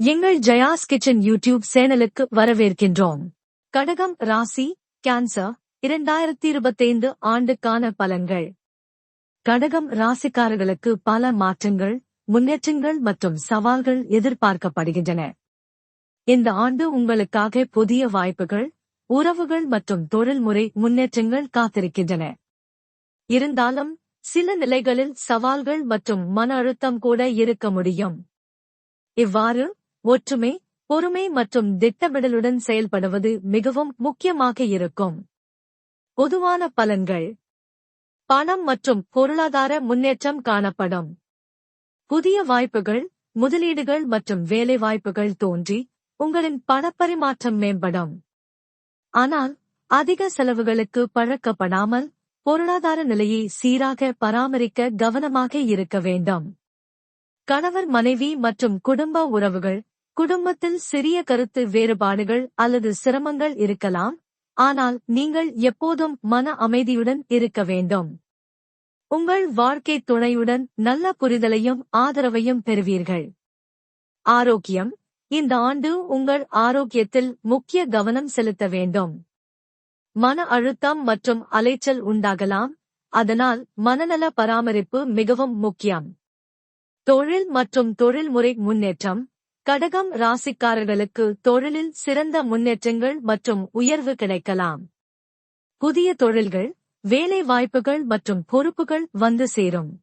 எங்கள் Jaya's kitchen YouTube சேனலுக்கு வரவேற்கின்றோம். கடகம் ராசி கேன்சர் இரண்டாயிரத்தி இருபத்தைந்து ஆண்டுக்கான பலன்கள். கடகம் ராசிக்காரர்களுக்கு பல மாற்றங்கள் முன்னேற்றங்கள் மற்றும் சவால்கள் எதிர்பார்க்கப்படுகின்றன. இந்த ஆண்டு உங்களுக்காக புதிய வாய்ப்புகள் உறவுகள் மற்றும் தொழில்முறை முன்னேற்றங்கள் காத்திருக்கின்றன. இருந்தாலும் சில நிலைகளில் சவால்கள் மற்றும் மன அழுத்தம் கூட இருக்க முடியும். இவ்வாறு ஒற்றுமை பொறுமை மற்றும் திட்டமிடலுடன் செயல்படுவது மிகவும் முக்கியமாக இருக்கும். பொதுவான பலன்கள். பணம் மற்றும் பொருளாதார முன்னேற்றம் காணப்படும். புதிய வாய்ப்புகள் முதலீடுகள் மற்றும் வேலை வாய்ப்புகள் தோன்றி உங்களின் பணப்பரிமாற்றம் மேம்படும். ஆனால் அதிக செலவுகளுக்கு பழக்கப்படாமல் பொருளாதார நிலையை சீராக பராமரிக்க கவனமாக இருக்க வேண்டும். கணவர் மனைவி மற்றும் குடும்ப உறவுகள் குடும்பத்தில் சிறிய கருத்து வேறுபாடுகள் அல்லது சிரமங்கள் இருக்கலாம். ஆனால் நீங்கள் எப்போதும் மன அமைதியுடன் இருக்க வேண்டும். உங்கள் வாழ்க்கை துணையுடன் நல்ல புரிதலையும் ஆதரவையும் பெறுவீர்கள். ஆரோக்கியம். இந்த ஆண்டு உங்கள் ஆரோக்கியத்தில் முக்கிய கவனம் செலுத்த வேண்டும். மன அழுத்தம் மற்றும் அலைச்சல் உண்டாகலாம். அதனால் மனநல பராமரிப்பு மிகவும் முக்கியம். தொழில் மற்றும் தொழில்முறை முன்னேற்றம். கடகம் ராசிக்காரர்களுக்கு தொழிலில் சிறந்த முன்னேற்றங்கள் மற்றும் உயர்வு கிடைக்கலாம். புதிய தொழில்கள் வேலை வாய்ப்புகள் மற்றும் பொறுப்புகள் வந்து சேரும்.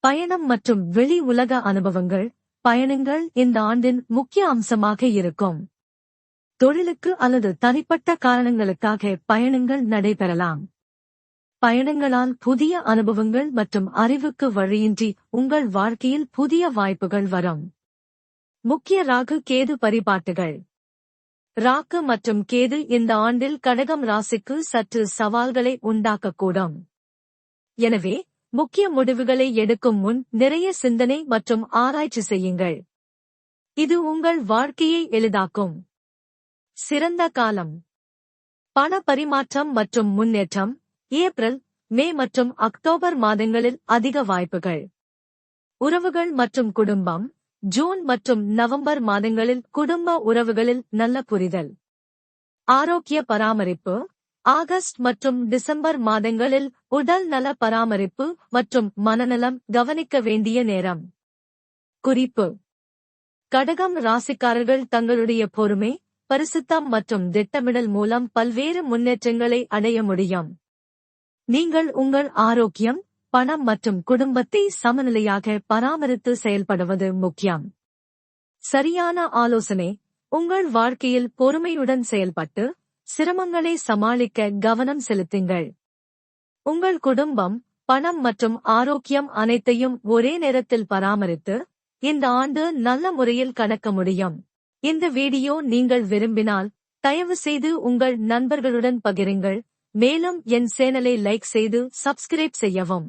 பயணம் மற்றும் வெளி உலக அனுபவங்கள் பயணங்கள் இந்த ஆண்டின் முக்கிய அம்சமாக இருக்கும். தொழிலுக்கு அல்லது தனிப்பட்ட காரணங்களுக்காக பயணங்கள் நடைபெறலாம். பயணங்களால் புதிய அனுபவங்கள் மற்றும் அறிவுக்கு வழியின்றி உங்கள் வாழ்க்கையில் புதிய வாய்ப்புகள் வரும். முக்கிய ராகு கேது பரிபாட்டுகள். ராக்கு மற்றும் கேது இந்த ஆண்டில் கடகம் ராசிக்கு சற்று சவால்களை உண்டாக்கக்கூடும். எனவே முக்கிய முடிவுகளை எடுக்கும் முன் நிறைய சிந்தனை மற்றும் ஆராய்ச்சி செய்யுங்கள். இது உங்கள் வாழ்க்கையை எளிதாக்கும். சிறந்த காலம். பண பரிமாற்றம் மற்றும் முன்னேற்றம் ஏப்ரல் மே மற்றும் அக்டோபர் மாதங்களில் அதிக வாய்ப்புகள். உறவுகள் மற்றும் குடும்பம் ஜூன் மற்றும் நவம்பர் மாதங்களில் குடும்ப உறவுகளில் நல்ல புரிதல். ஆரோக்கிய பராமரிப்பு. ஆகஸ்ட் மற்றும் டிசம்பர் மாதங்களில் உடல் நல பராமரிப்பு மற்றும் மனநலம் கவனிக்க வேண்டிய நேரம். குறிப்பு. கடகம் ராசிக்காரர்கள் தங்களுடைய பொறுமை பரிசுத்தம் மற்றும் திட்டமிடல் மூலம் பல்வேறு முன்னேற்றங்களை அடைய முடியும். நீங்கள் உங்கள் ஆரோக்கியம் பணம் மற்றும் குடும்பத்தை சமநிலையாக பராமரித்து செயல்படுவது முக்கியம். சரியான ஆலோசனை உங்கள் வாழ்க்கையில் பொறுமையுடன் செயல்பட்டு சிரமங்களை சமாளிக்க கவனம் செலுத்துங்கள். உங்கள் குடும்பம் பணம் மற்றும் ஆரோக்கியம் அனைத்தையும் ஒரே நேரத்தில் பராமரித்து இந்த ஆண்டு நல்ல முறையில் கடக்க முடியும். இந்த வீடியோ நீங்கள் விரும்பினால் தயவு செய்து உங்கள் நண்பர்களுடன் பகிருங்கள். மேலும் என் சேனலை லைக் செய்து சப்ஸ்கிரைப் செய்யவும்.